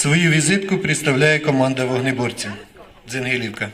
Свою візитку представляє команда вогнеборців Дзенгилівка.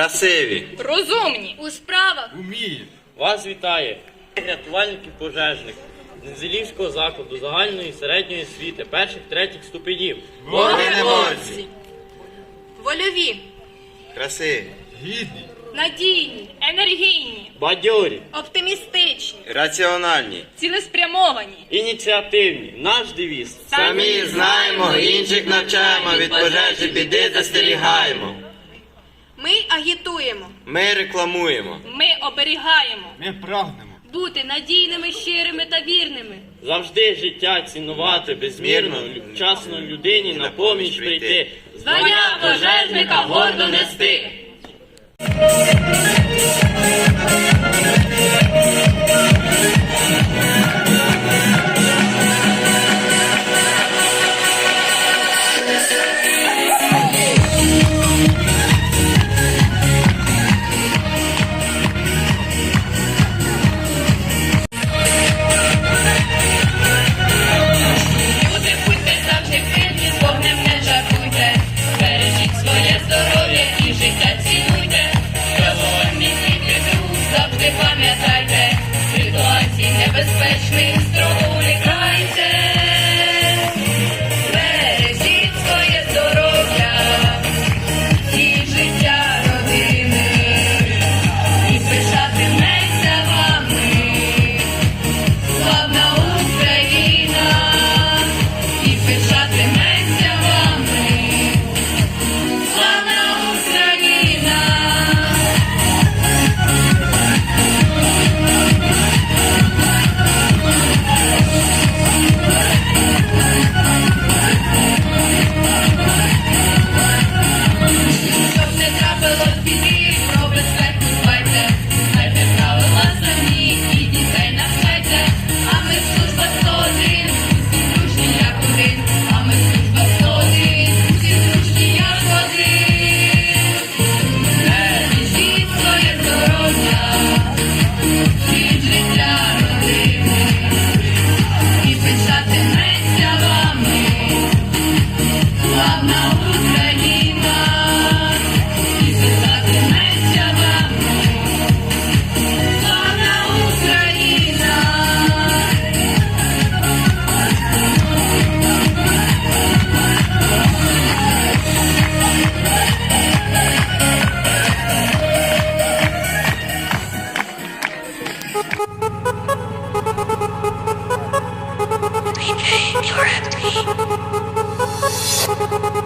Красиві. розумні, у справах, Вас вітає рятувальників пожежник Незелівського закладу загальної і середньої освіти перших третіх ступенів. Вогнеборці. вольові, Красиві. надійні, енергійні, Бадьорі, оптимістичні, Раціональні. цілеспрямовані. ініціативні. Наш девіз. Самі знаємо, інших навчаємо, від пожежі біди застерігаємо. Ми агітуємо, Ми рекламуємо. ми оберігаємо Ми прагнемо. бути надійними, щирими та вірними. Завжди життя цінувати безмірно, вчасно людині на поміч прийти. Звання пожежника гордо нести. please. Thank you.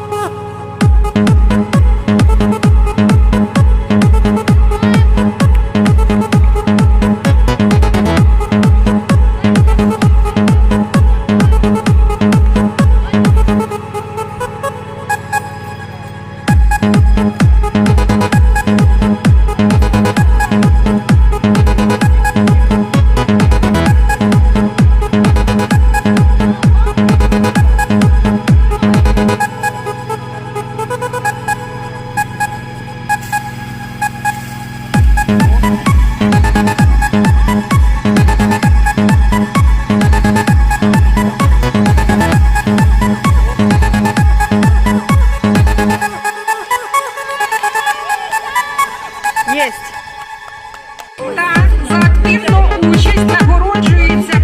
За активну участь нагороджується.